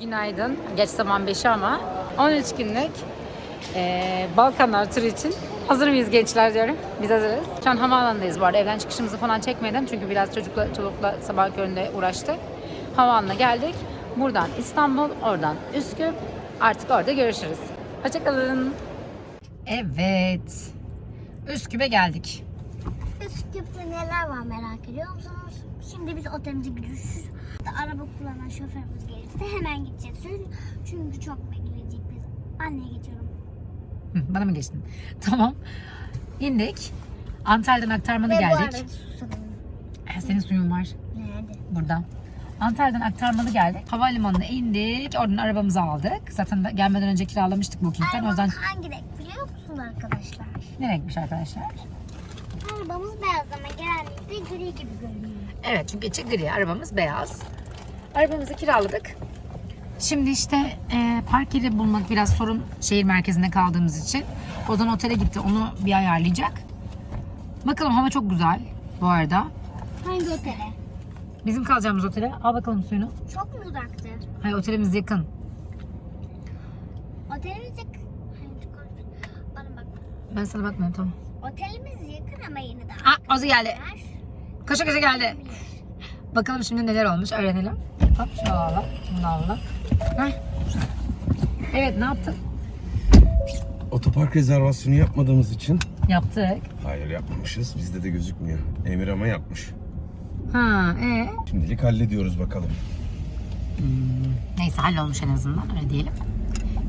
Günaydın. Geç zaman 5'i ama 13 günlük eee, Balkanlar turu için hazır mıyız gençler diyorum. Biz hazırız. Şu an havaalanındayız bu arada. Evden çıkışımızı falan çekmedim. Çünkü biraz çocukla, çocukla sabah köründe uğraştık. Havaalanına geldik. Buradan İstanbul, oradan Üsküp. Artık orada görüşürüz. Hoşçakalın. Evet. Üsküp'e geldik. Üsküp'te neler var merak ediyor musunuz? Şimdi biz otelimize gidiyoruz. Araba kullanan şoförümüz gelirse hemen gideceğiz. Çünkü, çok bekleyecek biz. Anneye geçiyorum. Hı, bana mı geçtin? Tamam. İndik. Antalya'dan aktarmalı Ve bu geldik. arada susadım. Eh, Senin suyun var. Nerede? burada. Antalya'dan aktarmalı geldik. Havalimanına indik. Oradan arabamızı aldık. Zaten da gelmeden önce kiralamıştık Booking'den. O yüzden hangi renk biliyor musun arkadaşlar? ne renkmiş arkadaşlar? Arabamız beyaz ama genellikle gri gibi görünüyor. Evet çünkü içi gri. Arabamız beyaz. Arabamızı kiraladık. Şimdi işte e, park yeri bulmak biraz sorun şehir merkezinde kaldığımız için. Ozan otele gitti. Onu bir ayarlayacak. Bakalım hava çok güzel bu arada. Hangi otele? Bizim kalacağımız otele. Al bakalım suyunu. Çok mu uzaktır? Hayır otelimiz yakın. Otelimiz yakın. Bana bak. Ben sana bakmıyorum tamam. Otelimiz yakın ama yine de Aa Ozu geldi. Koşa koşa geldi. Bakalım şimdi neler olmuş öğrenelim. Alalım. Bunu alalım. Heh. Evet ne yaptın? Otopark rezervasyonu yapmadığımız için Yaptık. Hayır yapmamışız. Bizde de gözükmüyor. Emir ama yapmış. Ha, ee? Şimdilik hallediyoruz bakalım. Neyse hallolmuş en azından öyle diyelim.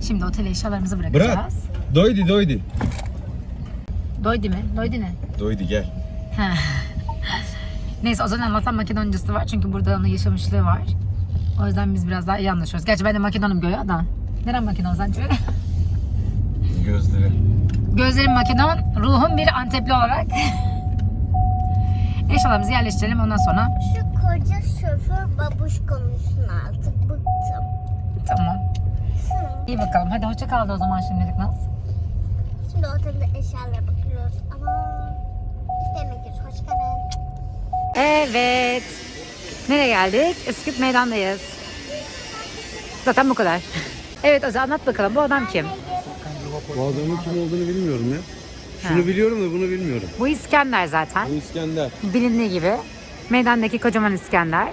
Şimdi otele eşyalarımızı bırakacağız. Doydi doydi. Doydu mu? Doydu ne? Doydi gel. Neyse o zaman Allah'tan Makedoncası var çünkü burada onun yaşamışlığı var. O yüzden biz biraz daha iyi anlaşıyoruz. Gerçi ben de Makedonum göğe da. Neren Makedon sence? Gözleri. Gözlerim Makedon, ruhum bir Antepli olarak. Eşyalarımızı yerleştirelim ondan sonra. Şu koca şoför babuş konuşsun artık bıktım. Tamam. İyi bakalım. Hadi hoşça kal da o zaman şimdilik Naz. Şimdi otelde eşyalara bakıyoruz ama demek ki hoş geldin. Evet. Nereye geldik? Üsküp meydandayız. Zaten bu kadar. Evet Ozi anlat bakalım bu adam kim? Bu adamın kim olduğunu bilmiyorum ya. Şunu biliyorum da bunu bilmiyorum. Bu İskender zaten. Bu İskender. Bilindiği gibi. Meydandaki kocaman İskender.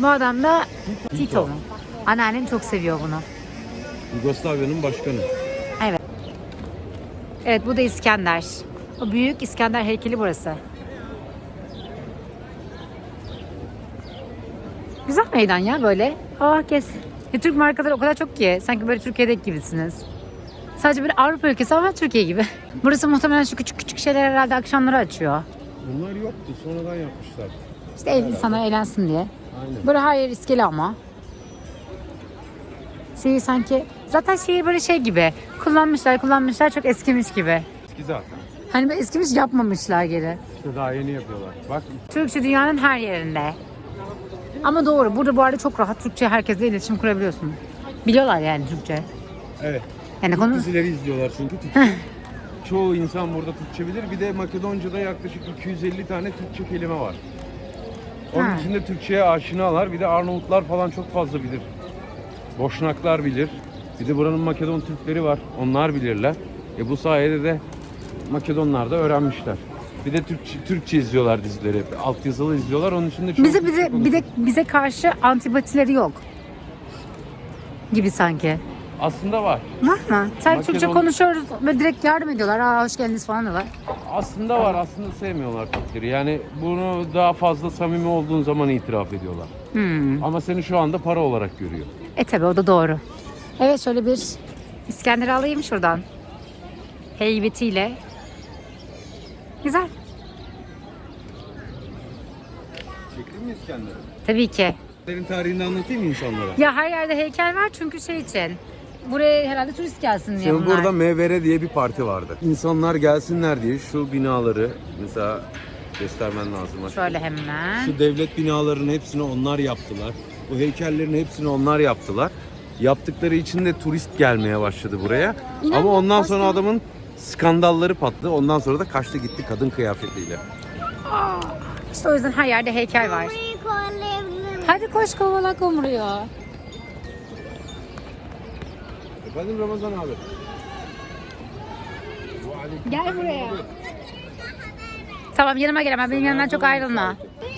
Bu adam da Tito. Anneannem çok seviyor bunu. Yugoslavya'nın başkanı. Evet bu da İskender. O büyük İskender heykeli burası. Güzel meydan ya böyle. Ah kes. Ya, Türk markaları o kadar çok ki. Sanki böyle Türkiye'deki gibisiniz. Sadece böyle Avrupa ülkesi ama Türkiye gibi. Burası muhtemelen şu küçük küçük şeyler herhalde akşamları açıyor. Bunlar yoktu. Sonradan yapmışlar. İşte ev insanlar eğlensin diye. Aynen. Böyle her yer iskele ama. Şey sanki zaten şehir böyle şey gibi. Kullanmışlar kullanmışlar çok eskimiş gibi. Eski zaten. Hani böyle eskimiş yapmamışlar geri. İşte daha yeni yapıyorlar. Bak Türkçe dünyanın her yerinde. Ama doğru. Burada bu arada çok rahat Türkçe herkesle iletişim kurabiliyorsun. Biliyorlar yani Türkçe. evet. Yani Türk konu dizileri izliyorlar çünkü Türkçe. Çoğu insan burada Türkçe bilir. Bir de Makedonca'da yaklaşık 250 tane Türkçe kelime var. Onun Ha. içinde Türkçe'ye aşinalar. Bir de Arnavutlar falan çok fazla bilir. Boşnaklar bilir. Bir de buranın Makedon Türkleri var. Onlar bilirler. E bu sayede de Makedonlar da öğrenmişler. Bir de Türkçe, Türkçe izliyorlar dizileri. Altyazılı izliyorlar. Onun için de çok bize bize bir de bize karşı antipatileri yok. Gibi sanki. Aslında var. Var mı? Sen Makedon- Türkçe konuşuyoruz ve direkt yardım ediyorlar. Aa hoş geldiniz falan diyorlar. Aslında var. Aslında sevmiyorlar Türkleri. Yani bunu daha fazla samimi olduğun zaman itiraf ediyorlar. Hmm. Ama seni şu anda para olarak görüyor. E tabi o da doğru. Evet şöyle bir İskender alayım şuradan. Heybetiyle. Güzel. Mi İskender'i? Tabii ki. Senin tarihini anlatayım mı insanlara? Ya her yerde heykel var çünkü şey için. Buraya herhalde turist gelsin diye Şimdi bunlar. burada MVR diye bir parti vardı. İnsanlar gelsinler diye şu binaları mesela göstermen lazım. aşkım. Şöyle hemen. Şu devlet binalarının hepsini onlar yaptılar. Bu heykellerin hepsini onlar yaptılar. Yaptıkları için de turist gelmeye başladı buraya. İnan Ama ondan sonra başka- adamın skandalları patladı. Ondan sonra da kaçtı gitti kadın kıyafetiyle. İşte o yüzden her yerde heykel var. Hadi koş kovala kumruyor. Efendim Ramazan abi. Gel buraya. Tamam yanıma gel ama benim yanımdan çok ayrılma.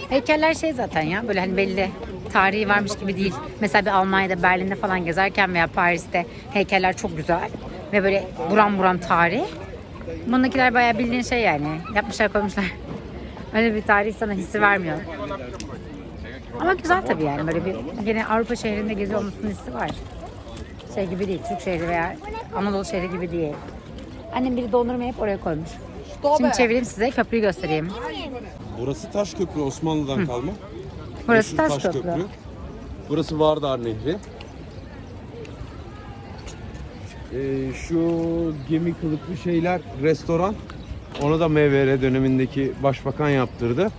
Heykeller şey zaten ya böyle hani belli tarihi varmış gibi değil. Mesela bir Almanya'da Berlin'de falan gezerken veya Paris'te heykeller çok güzel ve böyle buram buram tarih. Bundakiler bayağı bildiğin şey yani. Yapmışlar koymuşlar. Öyle bir tarih sana hissi vermiyor. Ama güzel tabii yani böyle bir gene Avrupa şehrinde geziyor olmasının hissi var. Şey gibi değil, Türk şehri veya Anadolu şehri gibi değil. Annem biri dondurmayı hep oraya koymuş. Şimdi çevireyim size köprüyü göstereyim. Burası taş köprü Osmanlı'dan kalma. Burası Meşhur taş, köprü. Burası Vardar Nehri. Ee, şu gemi kılıklı şeyler restoran. Onu da MVR dönemindeki başbakan yaptırdı.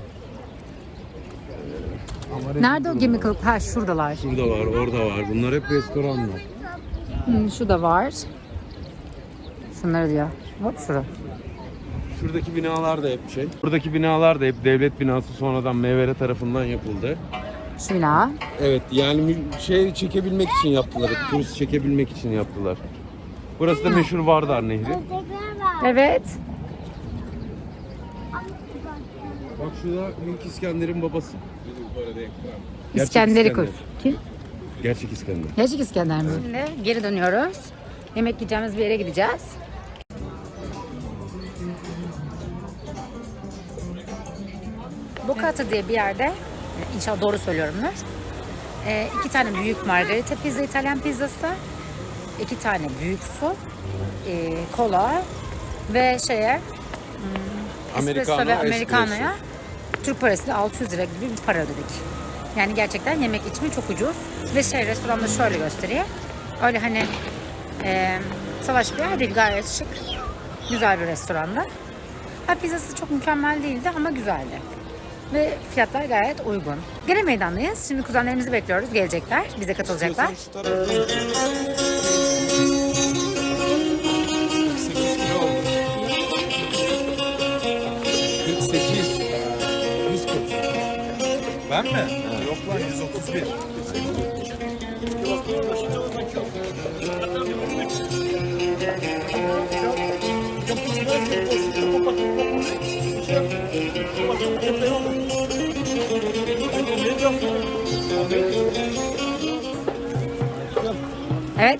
Ama Nerede o gemi kılık? Ha şuradalar. Şurada var, orada var. Bunlar hep restoranlar. Hı, şu da var. Şunları diyor. Hop şura. Şuradaki binalar da hep şey. Buradaki binalar da hep devlet binası sonradan MVR tarafından yapıldı. Şu bina. Evet yani şey çekebilmek için yaptılar. hep, Turist çekebilmek için yaptılar. Burası da meşhur Vardar Nehri. Evet. Bak şurada Büyük İskender'in babası. Gerçek İskenderikus. İskender. Kim? Gerçek İskender. Gerçek İskender mi? Şimdi geri dönüyoruz. Yemek yiyeceğimiz bir yere gideceğiz. Bocata diye bir yerde, inşallah doğru söylüyorumdur. Ee, iki tane büyük margarita pizza, İtalyan pizzası, iki tane büyük su, e, kola ve şeye hmm, espresso Americano, ve americano'ya espresso. Türk parasıyla 600 lira gibi bir para ödedik. Yani gerçekten yemek içme çok ucuz. Ve şey restoranda şöyle göstereyim. Öyle hani e, savaş bir yer değil gayet şık. Güzel bir restoranda. Ha pizzası çok mükemmel değildi ama güzeldi. Ve fiyatlar gayet uygun. Gene meydandayız. Şimdi kuzenlerimizi bekliyoruz. Gelecekler. Bize katılacaklar. Ben mi? Yok lan 131. Evet.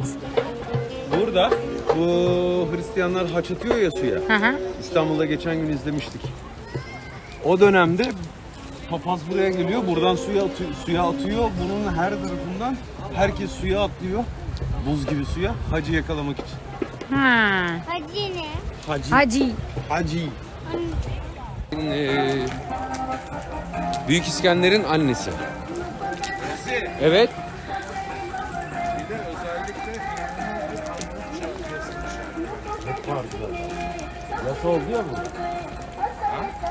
Burada bu Hristiyanlar haç atıyor ya suya. Hı hı. İstanbul'da geçen gün izlemiştik. O dönemde papaz buraya geliyor, buradan suya atıyor, suya atıyor. Bunun her tarafından herkes suya atlıyor. Buz gibi suya hacı yakalamak için. Ha. Hacı ne? Hacı. Hacı. Hacı. Ee, Büyük İskender'in annesi. Evet. Yasa oldu ya bu.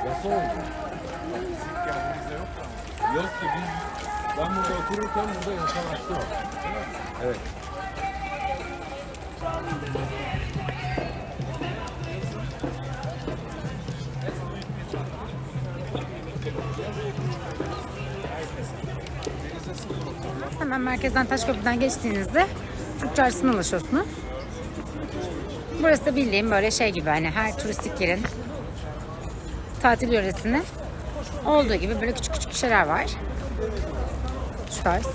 Yasa oldu. Yok ki biz ben burada otururken burada yasalaştı o. Evet. Hemen merkezden Taşköprü'den geçtiğinizde Türk Çarşısı'na ulaşıyorsunuz. Burası da bildiğim böyle şey gibi hani her turistik yerin tatil yöresinde olduğu gibi böyle küçük küçük şeyler var. Şu tarz.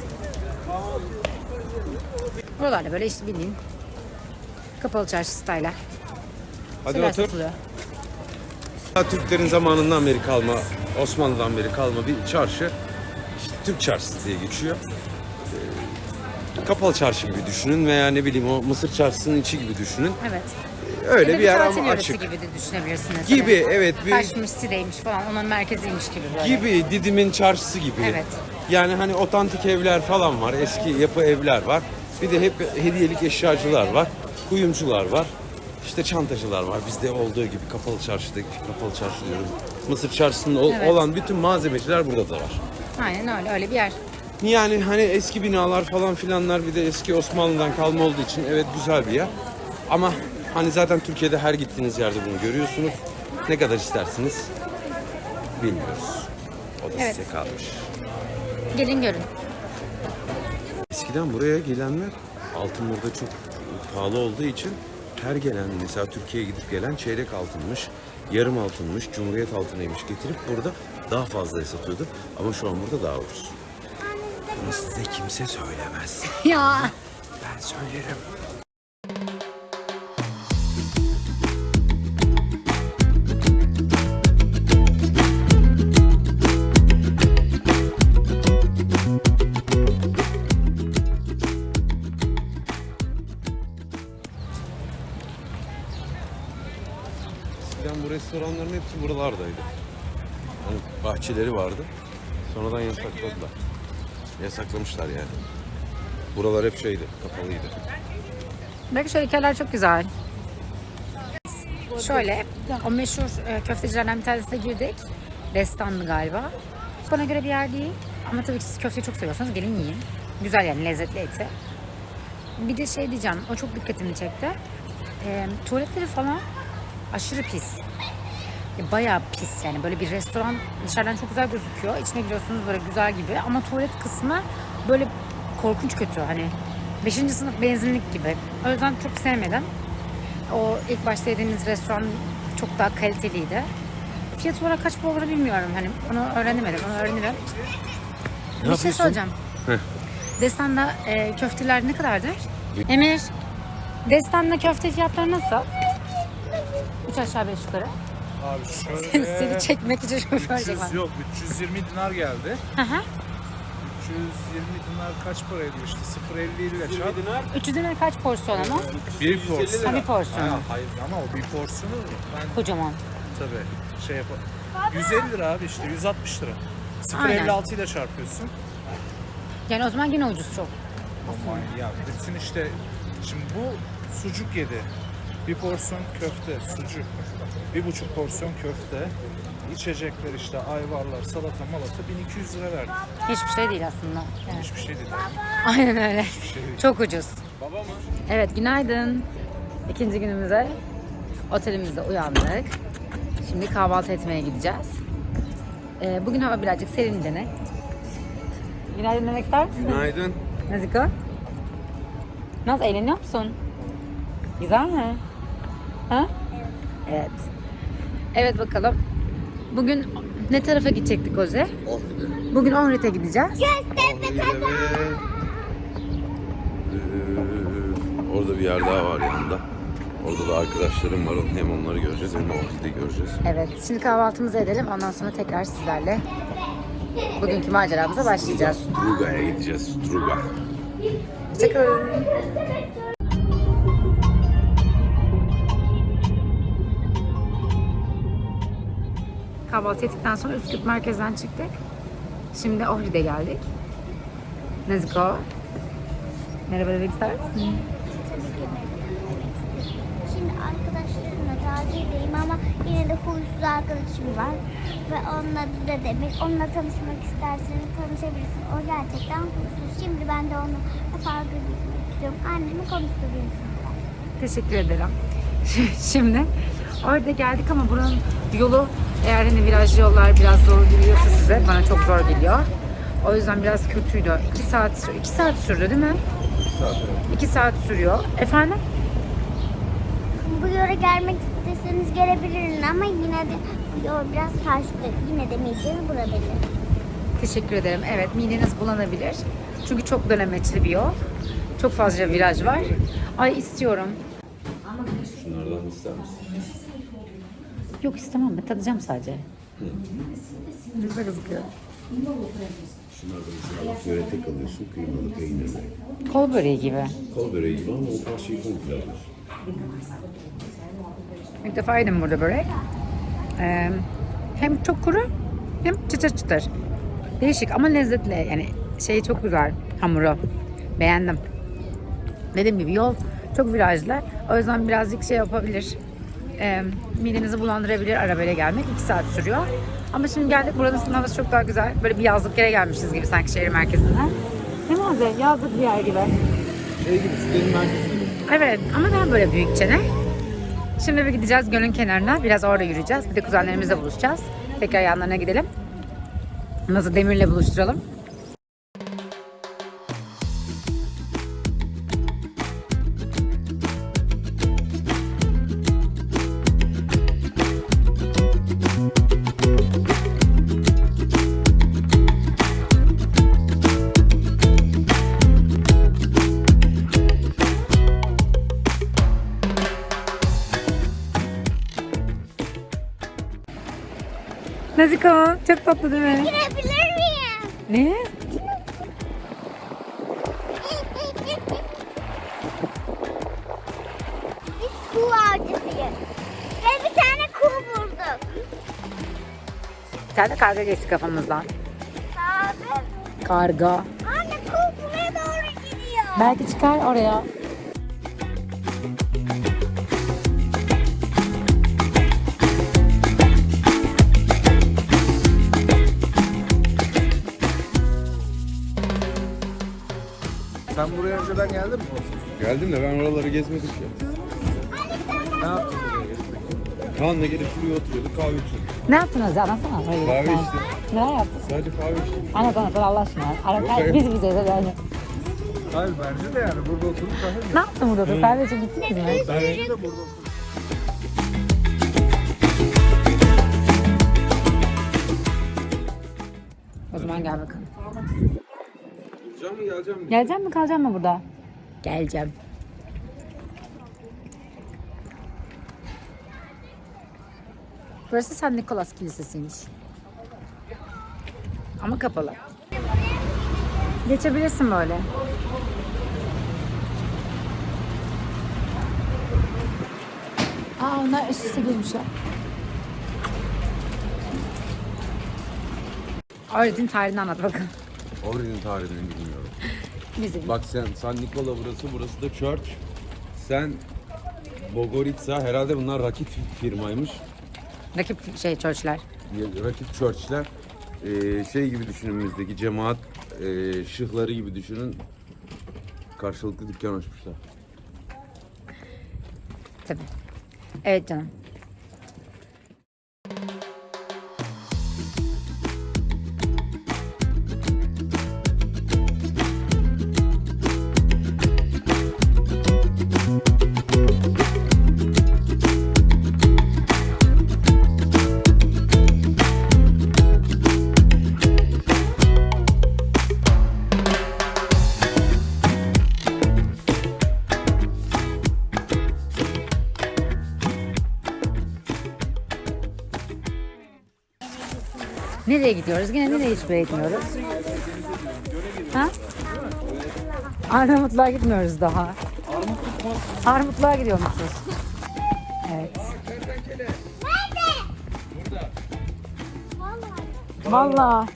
Buralarda böyle işte bildiğin kapalı çarşı style. Hadi şeyler otur. satılıyor. Türklerin zamanından beri kalma, Osmanlı'dan beri kalma bir çarşı. İşte Türk çarşısı diye geçiyor. Ee, Kapalı çarşı gibi düşünün veya ne bileyim o Mısır çarşısının içi gibi düşünün. Evet. Öyle da bir yer ama açık. gibi de düşünebilirsiniz. Gibi Hani evet bir Kaşmış, Side'ymiş falan onun merkeziymiş gibi böyle. gibi Didim'in çarşısı gibi. Evet. Yani hani otantik evler falan var. Eski yapı evler var. Bir de hep hediyelik eşyacılar var. Kuyumcular var. İşte çantacılar var. Bizde olduğu gibi kapalı çarşıdaki kapalı çarşı diyorum. Mısır çarşısında ol- Evet. olan bütün malzemeciler burada da var. Aynen öyle öyle bir yer. Yani hani eski binalar falan filanlar bir de eski Osmanlı'dan kalma olduğu için evet güzel bir yer. Ama hani zaten Türkiye'de her gittiğiniz yerde bunu görüyorsunuz. Ne kadar istersiniz bilmiyoruz. O da Evet. size kalmış. Gelin görün. Eskiden buraya gelenler altın burada çok pahalı olduğu için her gelen mesela Türkiye'ye gidip gelen çeyrek altınmış, yarım altınmış, cumhuriyet altınıymış getirip burada daha fazla satıyordu. Ama şu an burada daha ucuz. Bunu size kimse söylemez. Ya. Ben söylerim. Hepsi buralardaydı. Hani bahçeleri vardı. Sonradan yasakladılar. Yasaklamışlar yani. Buralar hep şeydi, kapalıydı. Belki şöyle hikayeler çok güzel. Şöyle, o meşhur e, köftecilerden bir tanesine girdik. Destanlı galiba. Bana göre bir yer değil. Ama tabii ki siz köfteyi çok seviyorsanız gelin yiyin. Güzel yani lezzetli eti. Bir de şey diyeceğim, o çok dikkatimi çekti. E, tuvaletleri falan aşırı pis. E, Bayağı pis yani böyle bir restoran dışarıdan çok güzel gözüküyor. İçine giriyorsunuz böyle güzel gibi ama tuvalet kısmı böyle korkunç kötü hani 5. sınıf benzinlik gibi. O yüzden çok sevmedim. O ilk başta yediğimiz restoran çok daha kaliteliydi. Fiyat olarak kaç olduğunu bilmiyorum. Hani onu öğrenemedim. Onu öğrenirim. bir şey soracağım. Heh. Destan'da e, köfteler ne kadardır? Emir, Destan'da köfte fiyatları nasıl? Üç aşağı beş yukarı. Abi Seni şöyle çekmek için şoför çekmem. 300 yok 320 dinar geldi. Hı hı. 320 dinar kaç para ediyor işte 0.50 ile çarp. 300 lira kaç porsiyon ama? Bir porsiyon. Ha, bir porsiyon. Ha, hayır ama o bir porsiyonu ben Kocaman. tabii şey yapalım. 150 lira abi işte 160 lira. Aynen. 0.56 ile çarpıyorsun. Yani o zaman yine ucuz çok. Aman ya bütün işte şimdi bu sucuk yedi. Bir porsiyon köfte, sucuk. Bir buçuk porsiyon köfte. İçecekler işte ayvarlar, salata malata 1200 lira verdik. Hiçbir şey değil aslında. Yani. Hiçbir şey değil. Aynen öyle. şey değil. Çok ucuz. Baba mı? Evet günaydın. İkinci günümüze otelimizde uyandık. Şimdi kahvaltı etmeye gideceğiz. Ee, bugün hava birazcık serinlene. Günaydın demek ister misin? Günaydın. Naziko? Naz eğleniyor musun? Güzel mi? Ha? Evet. Evet bakalım. Bugün ne tarafa gidecektik Oze? Bugün Ohrid'e gideceğiz. Ee, orada bir yer daha var yanında. Orada da arkadaşlarım var. Hem onları göreceğiz hem Orkide'yi göreceğiz. Evet, şimdi kahvaltımızı edelim. Ondan sonra tekrar sizlerle bugünkü maceramıza başlayacağız. Struga'ya gideceğiz. Struga. Hoşçakalın. Kahvaltı ettikten sonra Üsküp merkezden çıktık. Şimdi Ohri'de geldik. Neziko. Merhaba demek ister misin? Şimdi arkadaşlarımla tatildeyim ama yine de huysuz arkadaşım var. Ve onun adı da Demir. Onunla tanışmak isterseniz tanışabilirsin. O gerçekten huysuz. Şimdi ben de onu parka gitmek istiyorum. Annemi konuşturayım şimdi. Teşekkür ederim. Şimdi orada geldik ama buranın yolu eğer hani virajlı yollar biraz zor geliyorsa size bana çok zor geliyor. O yüzden biraz kötüydü. 2 saat, sür- iki saat sürdü değil mi? 2 saat sürüyor. Efendim? Bu yola gelmek isteseniz gelebilirsiniz ama yine de bu yol biraz taşlı. Yine de mideniz bulabilir. Teşekkür ederim. Evet mideniz bulanabilir. Çünkü çok dönemeçli bir yol. Çok fazla viraj var. Ay istiyorum. Şunlardan ister misin? Yok istemem ben tadacağım sadece. Güzel gözüküyor. Şunlardan mesela yöretek alıyorsun. Kıymalı peynirli. Kol böreği gibi. Kol böreği gibi ama o parçayı komple alıyorsun. İlk defa yedim burada börek. Ee, hem çok kuru hem çıtır çıtır. Değişik ama lezzetli. Yani şey çok güzel hamuru. Beğendim. Dediğim gibi yol çok virajlı. O yüzden birazcık şey yapabilir. Ee, midenizi bulandırabilir arabayla gelmek. 2 saat sürüyor. Ama şimdi geldik buranın havası çok daha güzel. Böyle bir yazlık yere gelmişiz gibi sanki şehir merkezinden. Değil mi Azze? Yazlık bir yer gibi. Şey gibi, sitenin merkezi gibi. Evet ama daha böyle büyükçene. Şimdi bir gideceğiz gölün kenarına. Biraz orada yürüyeceğiz. Bir de kuzenlerimizle buluşacağız. Tekrar yanlarına gidelim. Nasıl Demir'le buluşturalım. Naziko çok tatlı değil mi? Girebilir miyim? Ne? Biz kuğu avcısıyız. Ve bir tane kuğu bulduk. Bir tane karga geçti kafamızdan. Abi. Karga. Anne kuğu buraya doğru gidiyor. Belki çıkar oraya. Sen buraya önceden geldin mi? Geldim de ben oraları gezmedim ya. Ne yaptın buraya gezmek? Kaan'la gelip şuraya oturuyorduk kahve içiyorduk. Ne yaptınız ya? Anlatsana. Hayır, Kahve sen- içtik. Neler yaptın? Sadece kahve içtik. Anlat anlat Allah aşkına. Ara, Yok, hayır, hayır. biz bize de yani. Hayır bence de yani burada oturup kahve mi? Ne yaptın burada? da? Kahve için gittiniz mi? Bence de burada oturup. O zaman gel bakalım. Gideceğim mi geleceğim mi? Gelecek mi kalacak mı burada? Geleceğim. Burası San Nikolas Kilisesi'ymiş. Ama kapalı. Geçebilirsin böyle. Aa onlar üst üste girmişler. Öğretin tarihini anlat bakalım. Orion'un tarihini bilmiyorum. Bizim. Bak sen San Nikola burası, burası da Church. Sen Bogoritsa, herhalde bunlar rakip firmaymış. Rakip şey churchler. Rakip Church'ler. Ee, şey gibi düşünün bizdeki cemaat e, şıhları gibi düşünün. Karşılıklı dükkan açmışlar. Tabii. Evet canım. Nereye gidiyoruz? Yine nereye hiçbir yere gitmiyoruz? Ha? Arnavutluğa gitmiyoruz daha. Armutluğa gidiyormuşuz. Evet. Vallahi.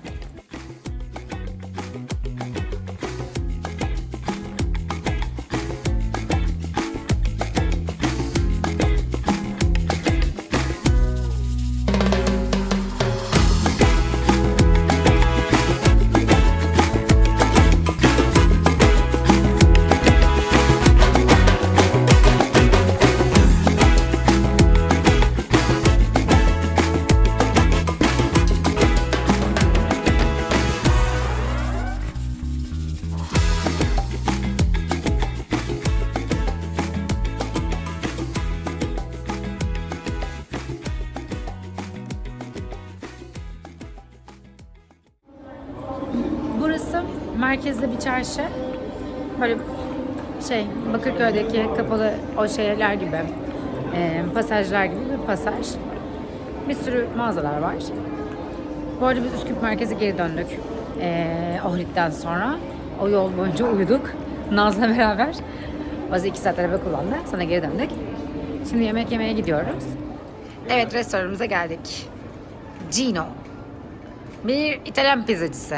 Çarşı. Böyle şey Bakırköy'deki kapalı o şeyler gibi, e, pasajlar gibi bir pasaj. Bir sürü mağazalar var. Bu arada biz Üsküp merkeze geri döndük. E, Ohrid'den sonra. O yol boyunca uyuduk. Naz'la beraber. Yüzden iki saat araba kullandık. Sonra geri döndük. Şimdi yemek yemeye gidiyoruz. Evet restoranımıza geldik. Gino. Bir İtalyan pizzacısı.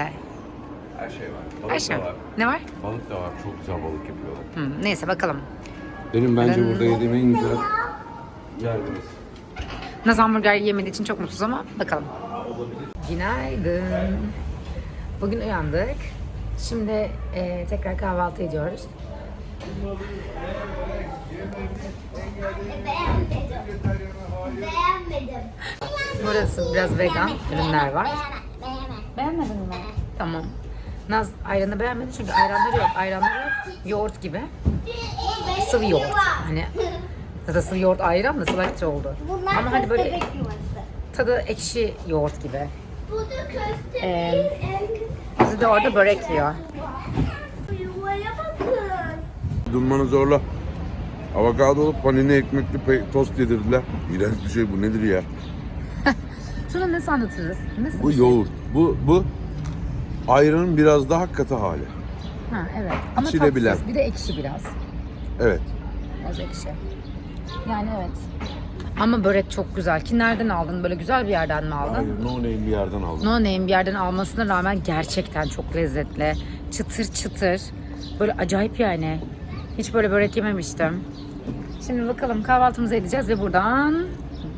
Her şey var. Balık Her şey. da var. Ne var? Balık da var. Çok güzel balık yapıyorlar. Hı, neyse bakalım. Benim bence Ben- burada yediğim en güzel yer burası. Naz hamburger yemediği için çok mutsuz ama bakalım. Günaydın. Bugün uyandık. Şimdi e, tekrar kahvaltı ediyoruz. Beğenmedim. Beğenmedim. Burası biraz vegan ürünler var. Beğenmedim. Beğenmedin mi? Tamam. Naz ayranı beğenmedi çünkü ayranları yok. Ayranları yoğurt gibi. Sıvı yoğurt. Hani zaten sıvı yoğurt ayran da salakça oldu. Bunlar Ama hani böyle tadı ekşi yoğurt gibi. Bu da köstebek. Ee, Bizi de orada börek yiyor. Durmanı zorla. Avokadolu panini ekmekli pe- tost yedirdiler. İğrenç bir şey bu nedir ya? Tuna nasıl anlatırız? Nasıl Bu bir şey? yoğurt. Bu bu ayranın biraz daha katı hali. Ha evet. Ama İçilebilen. tatsız. Bir de ekşi biraz. Evet. Az ekşi. Yani evet. Ama börek çok güzel. Ki nereden aldın? Böyle güzel bir yerden mi aldın? Hayır, no name bir yerden aldım. No name bir yerden almasına rağmen gerçekten çok lezzetli. Çıtır çıtır. Böyle acayip yani. Hiç böyle börek yememiştim. Şimdi bakalım kahvaltımızı edeceğiz ve buradan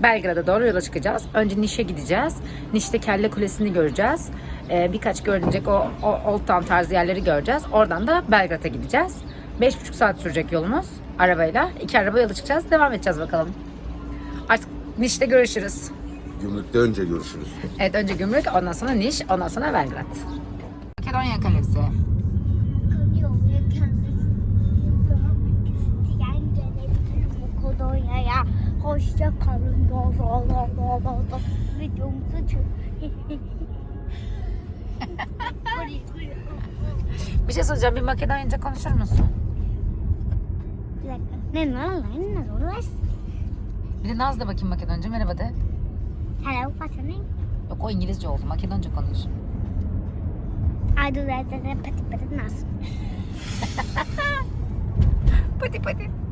Belgrad'a doğru yola çıkacağız. Önce Niş'e gideceğiz. Niş'te Kelle Kulesi'ni göreceğiz. Ee, birkaç görünecek o, o Old Town tarzı yerleri göreceğiz. Oradan da Belgrad'a gideceğiz. 5,5 saat sürecek yolumuz arabayla. İki araba yola çıkacağız. Devam edeceğiz bakalım. Artık Niş'te görüşürüz. Gümrükte önce görüşürüz. Evet önce gümrük, ondan sonra Niş, ondan sonra Belgrad. Makedonya Kalesi. Makedonya'ya. Hoşça kalın. Videomuzu çek. Bir şey soracağım, bir Makedonyaca konuşur musun? Bir dakika. Ne ne ne ne Bir de Naz da bakayım Makedonca, merhaba de. Hello, what's your name? Yok o İngilizce oldu, Makedonca konuş. I do that and pati pati nas. Pati pati.